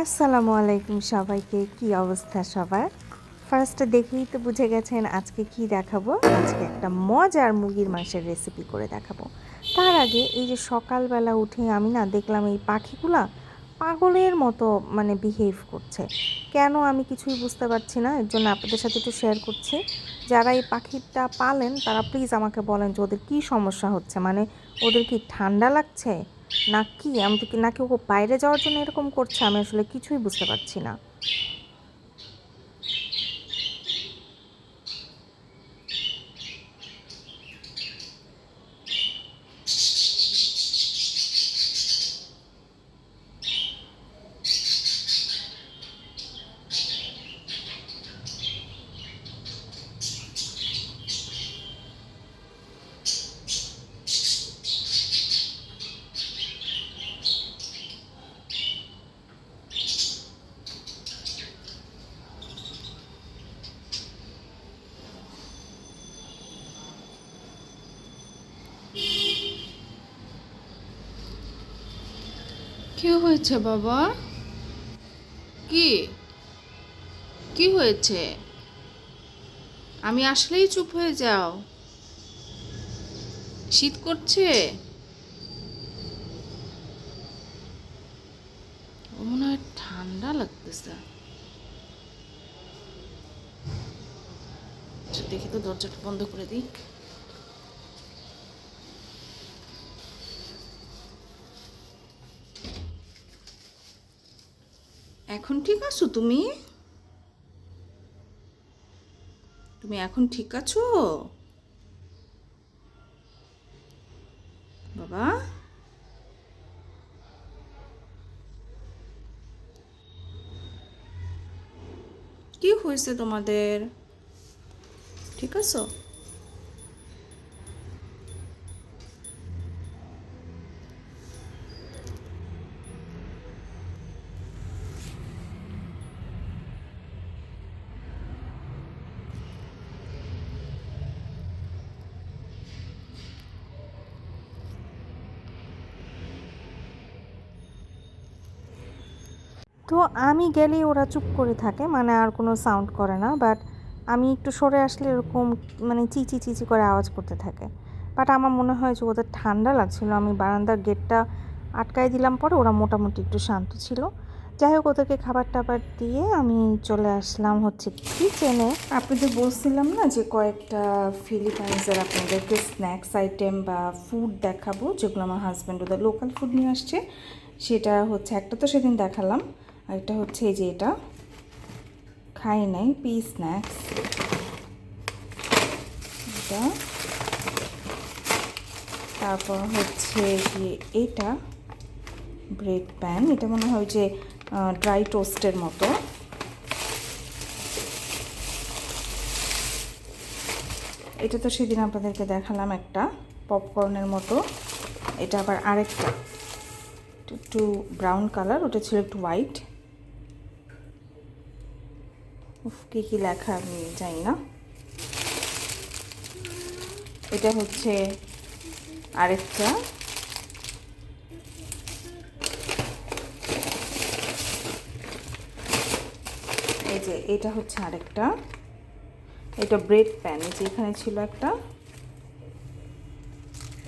আসসালামু আলাইকুম সবাইকে, কি অবস্থা সবার? ফার্স্টে দেখেই তো বুঝে গেছেন আজকে কি দেখাবো? আজকে একটা মজার মুরগির মাংসের রেসিপি করে দেখাবো। তার আগে এই যে সকালবেলা উঠে আমি না দেখলাম এই পাখিগুলা পাগলের মতো মানে বিহেভ করছে। কেন আমি কিছুই বুঝতে পারছি না, এর জন্য আপনাদের সাথে একটু শেয়ার করছি। যারা এই পাখিটা পালেন, তারা প্লিজ আমাকে বলেন যে ওদের কী সমস্যা হচ্ছে? মানে ওদের কি ঠান্ডা লাগছে? না কি আমি নাকি ও বাইরে যাওয়ার জন্য এরকম করছে? আমি আসলে কিছুই বুঝতে পারছি না। কি হয়েছে বাবা? কি? কি হয়েছে? আমি আসলেই চুপ হয়ে যাও। শীত করছে? মনে হয় ঠান্ডা লাগতেছে। আচ্ছা, দেখি তো দরজাটা বন্ধ করে দিই এখন ঠিক আছো তুমি? তুমি এখন ঠিক আছো? বাবা? কি হয়েছে তোমাদের? ঠিক আছো? তো আমি গেলেই ওরা চুপ করে থাকে মানে আর কোনো সাউন্ড করে না বাট আমি একটু সরে আসলে এরকম মানে চিচি চিচি করে আওয়াজ করতে থাকে। বাট আমার মনে হয় যে ওদের ঠান্ডা লাগছিল, আমি বারান্দার গেটটা আটকাই দিলাম পরে ওরা মোটামুটি একটু শান্ত ছিল। যাই হোক, ওদেরকে খাবার টাবার দিয়ে আমি চলে আসলাম হচ্ছে কিচেনে আপনাদের বলছিলাম না যে কয়েকটা ফিলিপাইন্সের আপনাদেরকে স্ন্যাক্স আইটেম বা ফুড দেখাবো, যেগুলো আমার হাজব্যান্ড ওদের লোকাল ফুড নিয়ে আসছে। সেটা হচ্ছে একটা তো সেদিন দেখালাম। আর একটা হচ্ছে এই যে এটা। খাই নাই পি স্ন্যাক্স এটা। তারপর হচ্ছে যে এটা ব্রেড প্যান এটা মনে হয় যে ড্রাই টোস্টের মতো। এটা তো সেদিন আপনাদেরকে দেখালাম একটা পপকর্নের মতো। এটা আবার আরেকটা। একটু ব্রাউন কালার ওটা ছিল একটু হোয়াইট কী কী লেখা আমি জানি না। এটা হচ্ছে আরেকটা। এই যে, এটা হচ্ছে আরেকটা। এটা ব্রেড প্যান, এই যে এখানে ছিল একটা।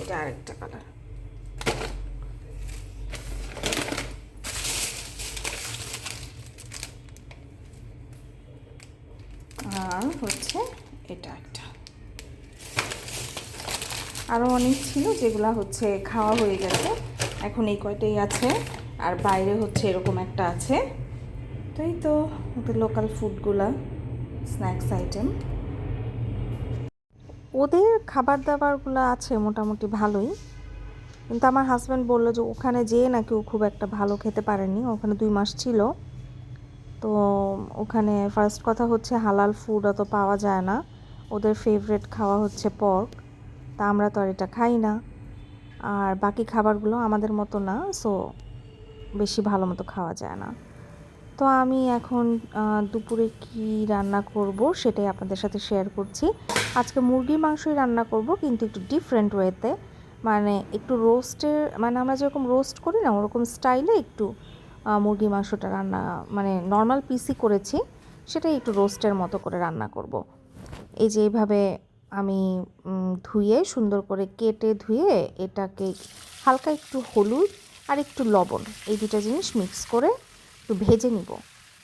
এটা আরেকটা কালার আর হচ্ছে এটা একটা। আরও অনেক ছিল যেগুলা হচ্ছে খাওয়া হয়ে গেছে। এখন এই কয়টাই আছে আর বাইরে হচ্ছে এরকম একটা আছে। তাই তো, ওদের লোকাল ফুডগুলা স্ন্যাক্স আইটেম ওদের খাবার দাবারগুলো আছে মোটামুটি ভালোই। কিন্তু আমার হাজব্যান্ড বলল যে ওখানে যেয়ে নাকি ও খুব একটা ভালো খেতে পারেনি। ওখানে দুই মাস ছিল। তো ওখানে ফার্স্ট কথা হচ্ছে হালাল ফুড অত পাওয়া যায় না। ওদের ফেভারেট খাওয়া হচ্ছে পর্ক তা আমরা তো আর এটা খাই না। আর বাকি খাবারগুলো আমাদের মতো না সো বেশি ভালো মতো খাওয়া যায় না। তো আমি এখন দুপুরে কি রান্না করব সেটাই আপনাদের সাথে শেয়ার করছি। আজকে মুরগির মাংসই রান্না করব, কিন্তু একটু ডিফারেন্ট ওয়েতে মানে একটু রোস্টের মানে আমরা যেরকম রোস্ট করি না, ওরকম স্টাইলে একটু মুরগি মাংসটা রান্না মানে নর্মাল পিসি করেছি, সেটাই একটু রোস্টের মতো করে রান্না করব। এই যে এইভাবে আমি ধুয়ে সুন্দর করে কেটে ধুয়ে এটাকে হালকা একটু হলুদ আর একটু লবণ, এই দুটো জিনিস মিক্স করে একটু ভেজে নিব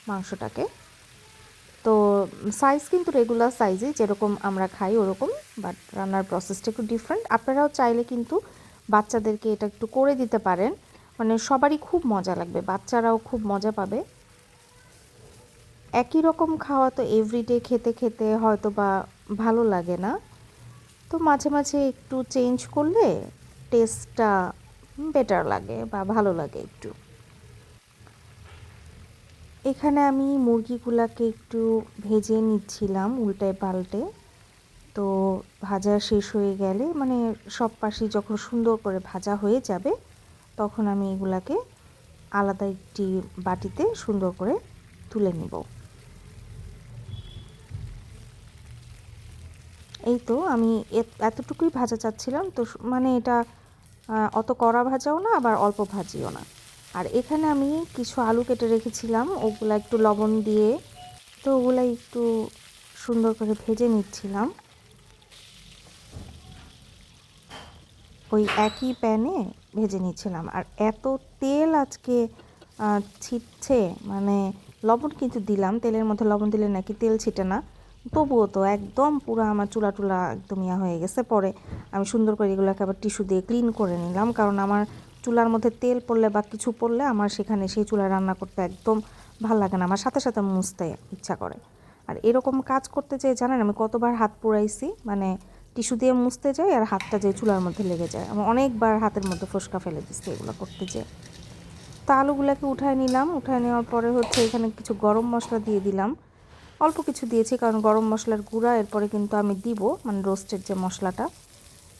মাংসটাকে। তো সাইজ কিন্তু রেগুলার সাইজে যেরকম আমরা খাই ওরকম বাট রান্নার প্রসেসটা একটু ডিফারেন্ট আপনারাও চাইলে কিন্তু বাচ্চাদেরকে এটা একটু করে দিতে পারেন। মানে সবারই খুব মজা লাগবে, বাচ্চারাও খুব মজা পাবে। একই রকম খাওয়া তো এভরিডে খেতে খেতে হয়তো বা ভালো লাগে না। তো মাঝে মাঝে একটু চেঞ্জ করলে টেস্টটা বেটার লাগে বা ভালো লাগে একটু। এখানে আমি মুরগিগুলাকে একটু ভেজে নিচ্ছিলাম উল্টে পাল্টে। তো ভাজা শেষ হয়ে গেলে মানে সব পাশে যখন সুন্দর করে ভাজা হয়ে যাবে তখন আমি এগুলাকে আলাদা একটি বাটিতে সুন্দর করে তুলে নিব। এই তো আমি এত- এতটুকুই ভাজা চাচ্ছিলাম। তো মানে এটা অত কড়া ভাজাও না, আবার অল্প ভাজিও না। আর এখানে আমি কিছু আলু কেটে রেখেছিলাম, ওগুলা একটু লবণ দিয়ে, তো ওগুলা একটু সুন্দর করে ভেজে নিচ্ছিলাম। ওই একই প্যানে ভেজে নিচ্ছিলাম আর এত তেল আজকে ছিটছে মানে লবণ কিন্তু দিলাম, তেলের মধ্যে লবণ দিলে নাকি তেল ছিটে না। তবুও তো একদম পুরো আমার চুলা টুলা একদম ইয়া হয়ে গেছে। পরে আমি সুন্দর করে এগুলোকে আবার টিস্যু দিয়ে ক্লিন করে নিলাম, কারণ আমার চুলার মধ্যে তেল পড়লে বা কিছু পড়লে আমার সেখানে সেই চুলায় রান্না করতে একদম ভালো লাগে না। আমার সাথে সাথে মুছতে ইচ্ছা করে। আর এরকম কাজ করতে যেয়ে জানেন, আমি কতবার হাত পুড়াইছি মানে টিস্যু দিয়ে মুছতে যাই আর হাতটা যে চুলার মধ্যে লেগে যায়। আমি অনেকবার হাতের মধ্যে ফোসকা ফেলে দিচ্ছি এগুলো করতে যেয়ে। তা আলুগুলোকে উঠায় নিলাম। উঠায় নেওয়ার পরে হচ্ছে এখানে কিছু গরম মশলা দিয়ে দিলাম। অল্প কিছু দিয়েছি কারণ গরম মশলার গুঁড়া, এরপরে কিন্তু আমি দিব মানে রোস্টের যে মশলাটা।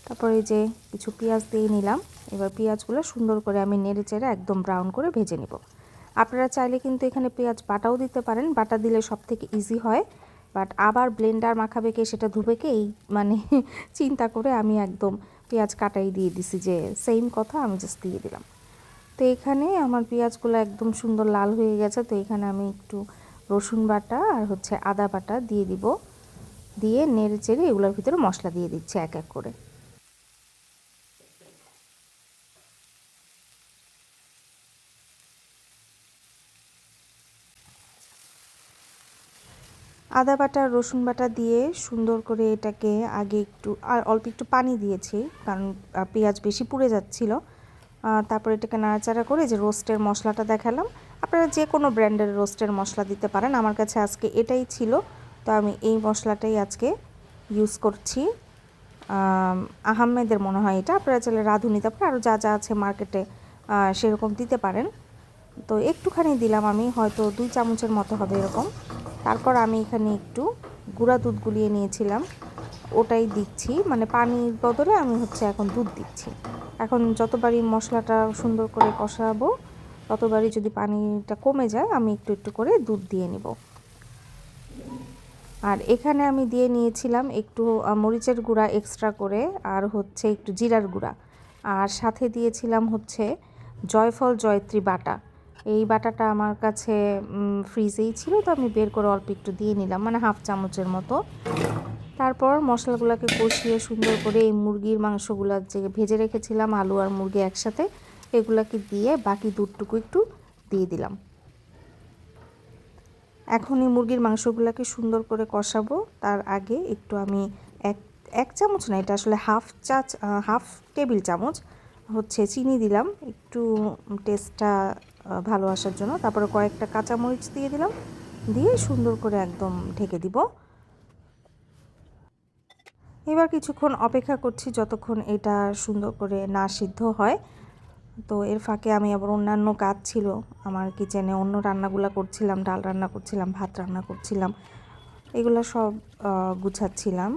তারপরে যে কিছু পেঁয়াজ দিয়ে নিলাম। এবার পেঁয়াজগুলো সুন্দর করে আমি নেড়ে চেড়ে একদম ব্রাউন করে ভেজে নিব। আপনারা চাইলে কিন্তু এখানে পেঁয়াজ বাটাও দিতে পারেন। বাটা দিলে সব থেকে ইজি হয়। বাট আবার ব্লেন্ডার মাখা কে সেটা ধুবে কে এই মানে চিন্তা করে আমি একদম পেঁয়াজ কাটাই দিয়ে দিছি যে সেম কথা আমি জাস্ট দিয়ে দিলাম। তো এখানে আমার পেঁয়াজগুলো একদম সুন্দর লাল হয়ে গেছে, তো এখানে আমি একটু রসুন বাটা আর হচ্ছে আদা বাটা দিয়ে দিব। দিয়ে নেড়ে চেড়ে এগুলোর ভিতরে মশলা দিয়ে দিচ্ছি এক এক করে। আদা বাটা, রসুন বাটা দিয়ে সুন্দর করে এটাকে আগে একটু, আর অল্প একটু পানি দিয়েছি, কারণ পেঁয়াজ বেশি পুড়ে যাচ্ছিল। তারপর এটাকে নাড়াচাড়া করে যে রোস্টের মশলাটা দেখালাম। আপনারা যে কোনো ব্র্যান্ডের রোস্টের মশলা দিতে পারেন, আমার কাছে আজকে এটাই ছিল। তো আমি এই মশলাটাই আজকে ইউজ করছি। আহমেদের মনে হয় এটা। আপনারা চাইলে রাঁধুনি তারপরে আরও যা যা আছে মার্কেটে সেরকম দিতে পারেন। তো একটুখানি দিলাম আমি, হয়তো দুই চামচের মতো হবে এরকম। তারপর আমি এখানে একটু গুঁড়া দুধ গুলিয়ে নিয়েছিলাম। ওটাই দিচ্ছি। মানে পানির বদলে আমি হচ্ছে এখন দুধ দিচ্ছি। এখন যতবারই মশলাটা সুন্দর করে কষাবো, ততবারই যদি পানিটা কমে যায়, আমি একটু একটু করে দুধ দিয়ে নিব। আর এখানে আমি দিয়ে নিয়েছিলাম একটু মরিচের গুঁড়া এক্সট্রা করে, আর হচ্ছে একটু জিরার গুঁড়া। আর সাথে দিয়েছিলাম হচ্ছে জয়ফল জয়ত্রী বাটা। এই বাটাটা আমার কাছে ফ্রিজেই ছিল, তো আমি বের করে অল্প একটু দিয়ে নিলাম মানে হাফ চামচের মতো। তারপর মশলাগুলোকে কষিয়ে সুন্দর করে এই মুরগির মাংসগুলো যে ভেজে রেখেছিলাম, আলু আর মুরগি একসাথে, এগুলাকে দিয়ে বাকি দুধটুকু একটু দিয়ে দিলাম। এখন এই মুরগির মাংসগুলোকে সুন্দর করে কষাবো। তার আগে একটু আমি এক এক চামচ না, এটা আসলে হাফ চা, হাফ টেবিল চামচ হচ্ছে চিনি দিলাম। একটু টেস্টটা ভালো আসার জন্য। তারপরে কয়েকটা কাঁচামরিচ দিয়ে দিলাম। দিয়ে সুন্দর করে একদম ঢেকে দিব। এবার কিছুক্ষণ অপেক্ষা করছি যতক্ষণ এটা সুন্দর করে না সিদ্ধ হয়। তো এর ফাঁকে আমি আবার অন্যান্য কাজ ছিল। আমার কিচেনে অন্য রান্নাগুলো করছিলাম, ডাল রান্না করছিলাম, ভাত রান্না করছিলাম। এগুলো সব গুছাচ্ছিলাম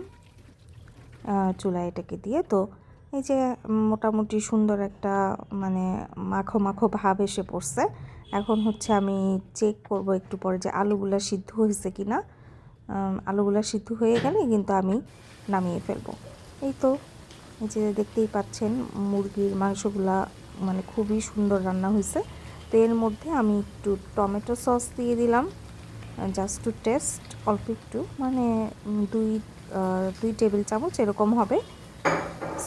চুলায় এটাকে দিয়ে। তো এই যে মোটামুটি সুন্দর একটা মানে মাখো মাখো ভাব এসে পড়ছে। এখন হচ্ছে আমি চেক করব একটু পরে যে আলুগুলো সিদ্ধ হয়েছে কি না আলুগুলো সিদ্ধ হয়ে গেলে কিন্তু আমি নামিয়ে ফেলব। এই তো, এই যে দেখতেই পাচ্ছেন মুরগির মাংসগুলা মানে খুবই সুন্দর রান্না হয়েছে। তো এর মধ্যে আমি একটু টমেটো সস দিয়ে দিলাম। জাস্ট টু টেস্ট অল্প একটু মানে দুই দুই টেবিল চামচ এরকম হবে।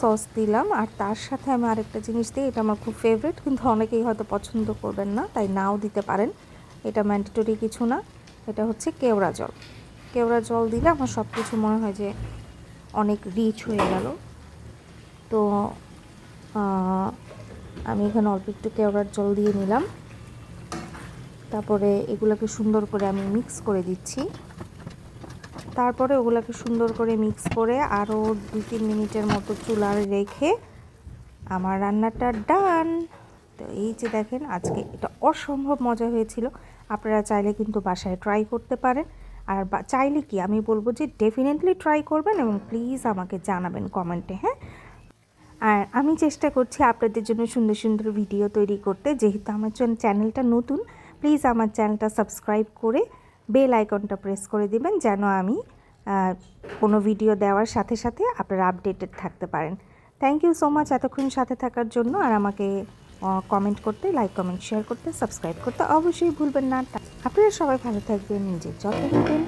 সস দিলাম। আর তার সাথে আমি আরেকটা জিনিস দিই, এটা আমার খুব ফেভারিট কিন্তু অনেকেই হয়তো পছন্দ করবেন না, তাই নাও দিতে পারেন। এটা ম্যান্ডেটরি কিছু না, এটা হচ্ছে কেওড়া জল। কেওড়া জল দিলে আমার সব কিছু মনে হয় যে অনেক রিচ হয়ে গেল। তো আমি এখানে অল্প একটু কেওড়ার জল দিয়ে নিলাম। তারপরে এগুলোকে সুন্দর করে আমি মিক্স করে দিচ্ছি। তারপরে ওগুলোকে সুন্দর করে মিক্স করে আরও দু তিন মিনিটের মতো চুলার রেখে আমার রান্নাটা ডান তো এই যে দেখেন, আজকে এটা অসম্ভব মজা হয়েছিল। আপনারা চাইলে কিন্তু বাসায় ট্রাই করতে পারেন। আর চাইলে কি, আমি বলব যে ডেফিনেটলি ট্রাই করবেন এবং প্লিজ আমাকে জানাবেন কমেন্টে হ্যাঁ? আর আমি চেষ্টা করছি আপনাদের জন্য সুন্দর সুন্দর ভিডিও তৈরি করতে। যেহেতু আমার চ্যান- চ্যানেলটা নতুন প্লিজ আমার চ্যানেলটা সাবস্ক্রাইব করে বেল আইকনটা প্রেস করে দিবেন যেন আমি কোনো ভিডিও দেওয়ার সাথে সাথে আপনারা আপডেটেড থাকতে পারেন। থ্যাংক ইউ সো মাচ এতক্ষণ সাথে থাকার জন্য। আর আমাকে কমেন্ট করতে লাইক কমেন্ট শেয়ার করতে সাবস্ক্রাইব করতে অবশ্যই ভুলবেন না। আপনারা সবাই ভালো থাকবেন, নিজের যত্ন নেবেন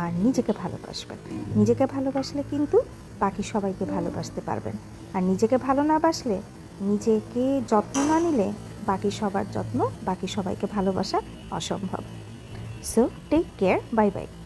আর নিজেকে ভালোবাসবেন। নিজেকে ভালোবাসলে কিন্তু বাকি সবাইকে ভালোবাসতে পারবেন। আর নিজেকে ভালো না বাসলে, নিজেকে যত্ন না নিলে বাকি সবার যত্ন, বাকি সবাইকে ভালোবাসা অসম্ভব। So take care. Bye bye.